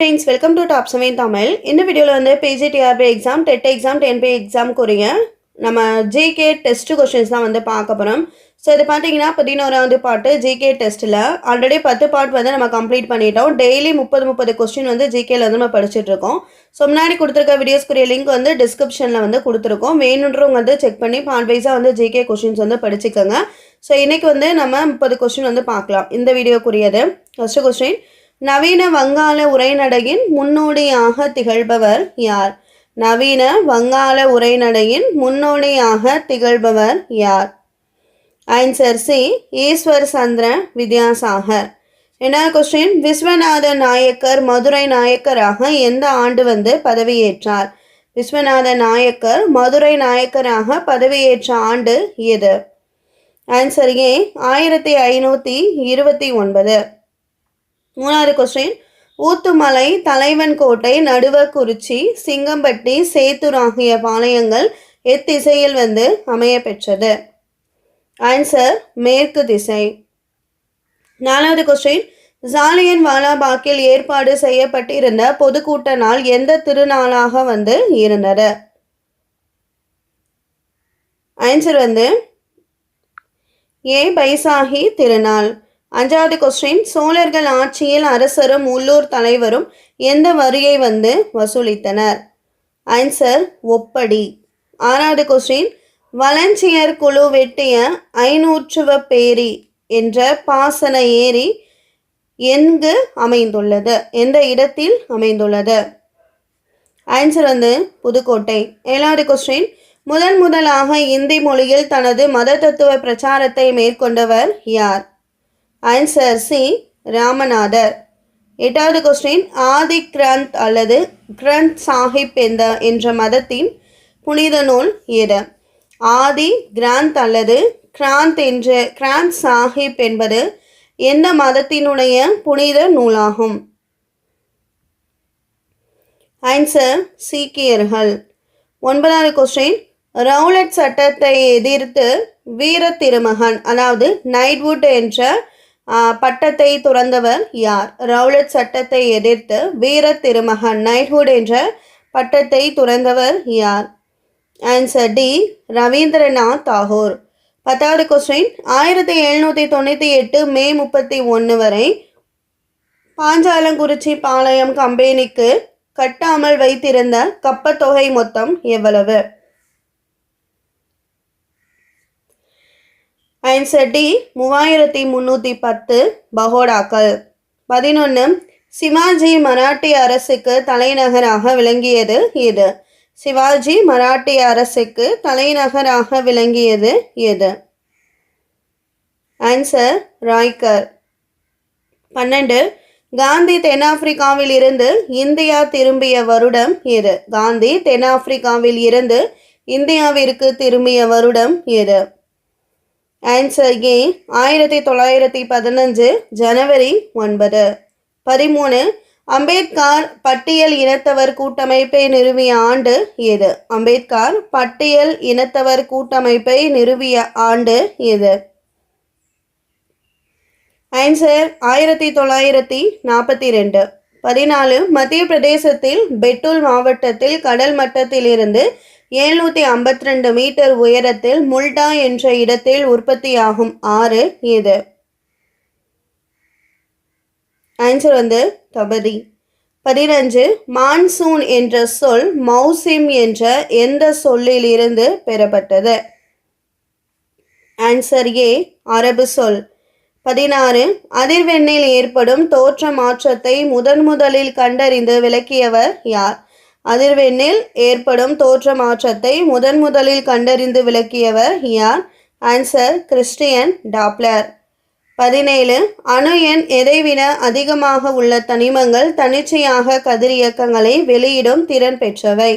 Friends welcome to top seven Tamil இந்த வீடியோவில் வந்து பிஜிடிஆர்பி எக்ஸாம் டெட் எக்ஸாம் டென்பி எக்ஸாம்க்குரிய நம்ம ஜிகே டெஸ்ட் கொஷின்ஸ் தான் வந்து பார்க்க போகிறோம் ஸோ இது பார்த்தீங்கன்னா பதினோராவது பாட்டு ஜிகே டெஸ்ட்டில் ஆல்ரெடி பத்து பாட் வந்து நம்ம கம்ப்ளீட் பண்ணிட்டோம். டெய்லி முப்பது முப்பது கொஸ்டின் வந்து ஜிகேல வந்து நம்ம படிச்சுட்டு இருக்கோம். ஸோ முன்னாடி கொடுத்துருக்க வீடியோஸ்க்குரிய லிங்க் வந்து டிஸ்கிரிப்ஷனில் வந்து கொடுத்துருக்கோம். வேணுன்றவங்க வந்து செக் பண்ணி பார்ட் வைஸாக வந்து ஜிகே கொஷின்ஸ் வந்து படிச்சுக்கோங்க. ஸோ இன்றைக்கி வந்து நம்ம முப்பது கொஸ்டின் வந்து பார்க்கலாம். இந்த வீடியோக்குரியது ஃபஸ்ட்டு கொஸ்டின் நவீன வங்காள உரைநடையின் முன்னோடியாக திகழ்பவர் யார்? நவீன வங்காள உரைநடையின் முன்னோடியாக திகழ்பவர் யார்? Answer C Ishwar Chandra Vidyasagar. என்ன கொஸ்டின் விஸ்வநாத நாயக்கர் மதுரை நாயக்கராக எந்த ஆண்டு வந்து பதவியேற்றார்? விஸ்வநாத நாயக்கர் மதுரை நாயக்கராக பதவியேற்ற ஆண்டு எது? ஆன்சர் ஏ ஆயிரத்தி ஐநூற்றி இருபத்தி ஒன்பது. மூணாவது கொஸ்டின் ஊத்துமலை தலைவன் கோட்டை நடுவக்குறிச்சி சிங்கம்பட்டி சேத்தூர் ஆகிய பாளையங்கள் எத்திசையில் வந்து அமைய பெற்றது. ஆன்சர் மேற்கு திசை. நாலாவது கொஸ்டின் ஜாலியன் வாலாபாக்கில் ஏற்பாடு செய்யப்பட்டிருந்த பொதுக்கூட்ட நாள் எந்த திருநாளாக வந்து இருந்தது? ஆன்சர் வந்து ஏ பைசாகி திருநாள். அஞ்சாவது கொஸ்டின் சோழர்கள் ஆட்சியில் அரசரும் உள்ளூர் தலைவரும் எந்த வரியை வந்து வசூலித்தனர்? ஆன்சர் ஒப்படி. ஆறாவது கொஸ்டின் வலஞ்சியர் குழு வெட்டிய ஐநூற்றுவ பேரி என்ற பாசன ஏரி எங்கு அமைந்துள்ளது? எந்த இடத்தில் அமைந்துள்ளது? ஆன்சர் வந்து புதுக்கோட்டை. ஏழாவது கொஸ்டின் முதன் முதலாக இந்தி மொழியில் தனது மத தத்துவ பிரச்சாரத்தை மேற்கொண்டவர் யார்? ஆன்சர் சி ராமநாதர் எட்டாவது கொஸ்டின் ஆதி கிரந்த் அல்லது கிரந்த் சாஹிப் என்ற என்ற மதத்தின் புனித நூல் எது? ஆதி கிராந்த் அல்லது கிராந்த் என்ற கிராந்த் சாஹிப் என்பது எந்த மதத்தினுடைய புனித நூலாகும்? ஆன்சர் சீக்கியர்கள். ஒன்பதாவது கொஸ்டின் ரவுலட் சட்டத்தை எதிர்த்து வீர திருமகன் அதாவது நைட்வுட் என்ற பட்டத்தை துறந்தவர் யார்? ரவுலட் சட்டத்தை எதிர்த்து வீர திருமகன் நைட்ஹுட் என்ற பட்டத்தை துறந்தவர் யார்? Answer D Rabindranath Tagore. பத்தாவது கொஸ்டின் ஆயிரத்தி எழுநூற்றி தொண்ணூற்றி எட்டு மே முப்பத்தி ஒன்று வரை பாஞ்சாலங்குறிச்சி பாளையம் கம்பெனிக்கு கட்டாமல் வைத்திருந்த கப்பத்தொகை மொத்தம் எவ்வளவு? ஆன்சர் டி மூவாயிரத்தி முந்நூற்றி பத்து பகோடாக்கள். பதினொன்று சிவாஜி மராட்டிய அரசுக்கு தலைநகராக விளங்கியது எது சிவாஜி மராட்டிய அரசுக்கு தலைநகராக விளங்கியது எது ஆன்சர் ராய்கர். பன்னெண்டு காந்தி தென்னாப்பிரிக்காவில் இருந்து இந்தியா திரும்பிய வருடம் எது காந்தி தென்னாப்பிரிக்காவில் இருந்து இந்தியாவிற்கு திரும்பிய வருடம் எது ஆன்சர் ஏ ஆயிரத்தி தொள்ளாயிரத்தி பதினஞ்சு ஜனவரி ஒன்பது. பதிமூணு அம்பேத்கர் பட்டியல் இனத்தவர் கூட்டமைப்பை நிறுவிய ஆண்டு எது? அம்பேத்கர் பட்டியல் இனத்தவர் கூட்டமைப்பை நிறுவிய ஆண்டு எது? ஆன்சர் ஆயிரத்தி தொள்ளாயிரத்தி நாற்பத்தி ரெண்டு. பதினாலு மத்திய பிரதேசத்தில் பெட்டுல் மாவட்டத்தில் கடல் மட்டத்திலிருந்து எழுநூற்றி ஐம்பத்தி ரெண்டு மீட்டர் உயரத்தில் முல்டா என்ற இடத்தில் உற்பத்தியாகும் ஆறு எது ஆன்சர் வந்து தபதி. பதினஞ்சு மான்சூன் என்ற சொல் மௌசிம் என்ற எந்த சொல்லிலிருந்து பெறப்பட்டது? ஆன்சர் ஏ அரபு சொல். பதினாறு அதிர்வெண்ணில் ஏற்படும் தோற்ற மாற்றத்தை முதன் முதலில் கண்டறிந்து விளக்கியவர் யார்? அதிர்வெண்ணில் ஏற்படும் தோற்ற மாற்றத்தை முதன் முதலில் கண்டறிந்து விளக்கியவர் யார் ஆன்சர் கிறிஸ்டியன் டாப்லர் பதினேழு அணு எண் எதைவிட அதிகமாக உள்ள தனிமங்கள் தன்னிச்சையாக கதிரியக்கங்களை வெளியிடும் திறன் பெற்றவை.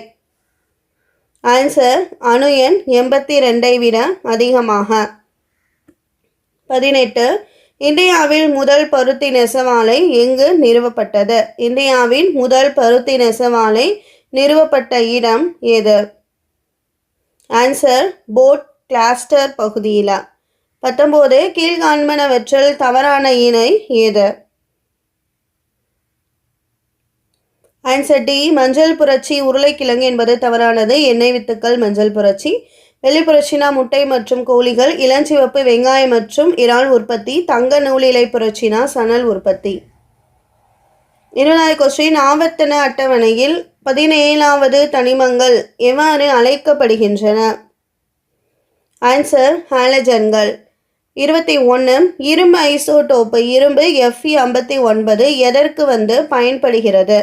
ஆன்சர் அணு எண் எண்பத்தி ரெண்டை விட அதிகமாக. பதினெட்டு இந்தியாவில் முதல் பருத்தி நெசவாலை எங்கு நிறுவப்பட்டது. இந்தியாவின் முதல் பருத்தி நெசவாலை நிறுவப்பட்ட இடம் எது? ஆன்சர் போட் கிளாஸ்டர் பகுதியில். பத்தொம்போது கீழ்காண்பனவற்றில் தவறான இணை எது? ஆன்சர் டி மஞ்சள் புரட்சி உருளைக்கிழங்கு என்பது தவறானது. எண்ணெய் வித்துக்கள் மஞ்சள் புரட்சி. வெள்ளி புரட்சினா முட்டை மற்றும் கோழிகள் இளஞ்சிவப்பு வெங்காயம் மற்றும் இறால் உற்பத்தி தங்க நூலிலை புரட்சினா சணல் உற்பத்தி. இருபதாவது கொஸ்டின் ஆவர்த்தன அட்டவணையில் பதினேழாவது தனிமங்கள் எவ்வாறு அழைக்கப்படுகின்றன? ஆன்சர் ஹாலஜன்கள் இருபத்தி ஒன்று இரும்பு ஐசோடோப்பு இரும்பு எஃப்இ ஐம்பத்தி ஒன்பது எதற்கு வந்து பயன்படுகிறது?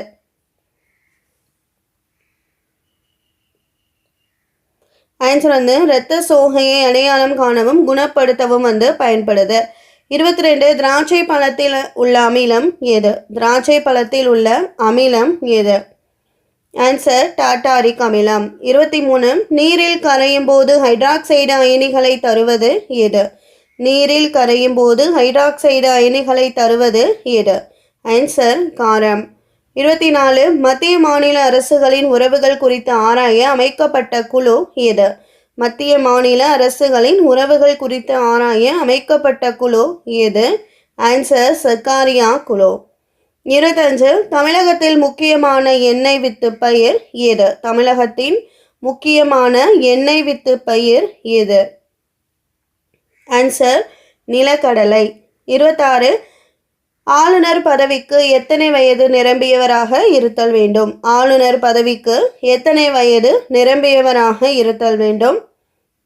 ஆன்சர் வந்து இரத்த சோகையை அடையாளம் காணவும் குணப்படுத்தவும் வந்து பயன்படுது. இருபத்தி ரெண்டு திராட்சை பழத்தில் உள்ள அமிலம் எது திராட்சை பழத்தில் உள்ள அமிலம் எது ஆன்சர் டாட்டாரிக் அமிலம். இருபத்தி மூணு நீரில் கரையும் போது ஹைட்ராக்சைடு அயனிகளை தருவது எது நீரில் கரையும் போது ஹைட்ராக்சைடு அயனிகளை தருவது எது ஆன்சர் காரம். இருபத்தி நாலு மத்திய மாநில அரசுகளின் உறவுகள் குறித்து ஆராய அமைக்கப்பட்ட குழு எது மத்திய மாநில அரசுகளின் உறவுகள் குறித்து ஆராய அமைக்கப்பட்ட குழு எது ஆன்சர் சர்க்காரியா குழு. இருபத்தஞ்சு தமிழகத்தில் முக்கியமான எண்ணெய் வித்து பயிர் எது தமிழகத்தின் முக்கியமான எண்ணெய் வித்து பயிர் எது ஆன்சர் நிலக்கடலை. இருபத்தாறு ஆளுநர் பதவிக்கு எத்தனை வயது நிரம்பியவராக இருத்தல் வேண்டும்? ஆளுநர் பதவிக்கு எத்தனை வயது நிரம்பியவராக இருத்தல் வேண்டும்?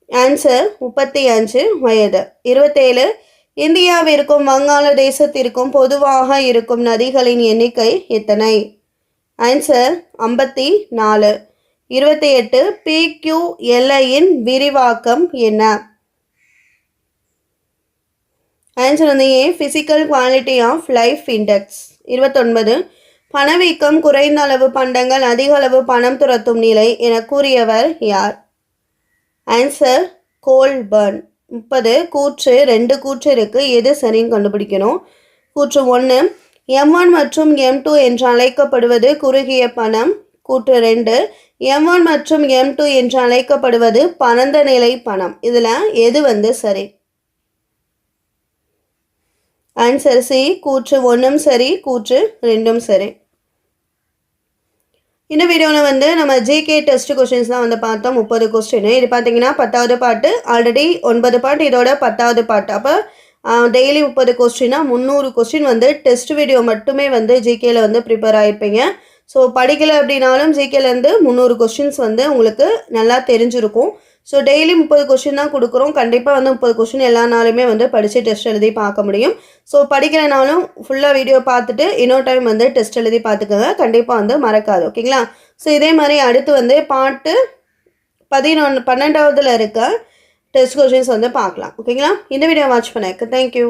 ஆன்சர் முப்பத்தி அஞ்சு வயது. இருபத்தேழு. இந்தியாவிற்கும் வங்காளதேசத்திற்கும் பொதுவாக இருக்கும் நதிகளின் எண்ணிக்கை எத்தனை? ஆன்சர் ஐம்பத்தி நாலு இருபத்தி எட்டு பிக்யூ எல்லையின் விரிவாக்கம் என்ன? ஆன்சர் வந்து A physical quality of life index இருபத்தொன்பது பணவீக்கம் குறைந்த அளவு பண்டங்கள் அதிக அளவு பணம் துரத்தும் நிலை என கூறியவர் யார்? ஆன்சர் கோல்பர்ன் முப்பது கூற்று ரெண்டு கூற்று இருக்குது எது சரின்னு கண்டுபிடிக்கணும். கூற்று ஒன்று எம் ஒன் மற்றும் எம் டூ என்று அழைக்கப்படுவது குறுகிய பணம். கூற்று ரெண்டு எம் ஒன் மற்றும் எம் டூ என்று அழைக்கப்படுவது பரந்த நிலை பணம். இதில் எது வந்து சரி? ஆன்சர் சி கூற்று ஒன்றும் சரி கூற்று ரெண்டும் சரி. இந்த வீடியோவில் வந்து நம்ம ஜிகே டெஸ்ட் கொஷின்ஸ் தான் வந்து பார்த்தோம் முப்பது கொஸ்டின் இது பார்த்தீங்கன்னா பத்தாவது பாட்டு ஆல்ரெடி ஒன்பது பாட்டு இதோட பத்தாவது பாட்டு. அப்போ டெய்லி முப்பது கொஸ்டின்னா முந்நூறு கொஸ்டின் வந்து டெஸ்ட் வீடியோ மட்டுமே வந்து ஜிகேயில் வந்து ப்ரிப்பேர் ஆகிருப்பீங்க ஸோ படிக்கலை அப்படின்னாலும் ஜிகேலேருந்து முந்நூறு கொஸ்டின்ஸ் வந்து உங்களுக்கு நல்லா தெரிஞ்சிருக்கும். ஸோ டெய்லி முப்பது கொஷின் தான் கொடுக்குறோம். கண்டிப்பாக வந்து முப்பது கொஷின் எல்லா நாளுமே வந்து படித்து டெஸ்ட் எழுதி பார்க்க முடியும். ஸோ படிக்கலைனாலும் ஃபுல்லாக வீடியோ பார்த்துட்டு இன்னொரு டைம் வந்து டெஸ்ட் எழுதி பார்த்துக்கோங்க. கண்டிப்பாக வந்து மறக்காது. ஓகேங்களா ஸோ இதே மாதிரி அடுத்து வந்து பாட்டு பதினொன்று பன்னெண்டாவதுல இருக்க டெஸ்ட் கொஷின்ஸ் வந்து பார்க்கலாம். ஓகேங்களா இந்த வீடியோ வாட்ச் பண்ணக்கு தேங்க்யூ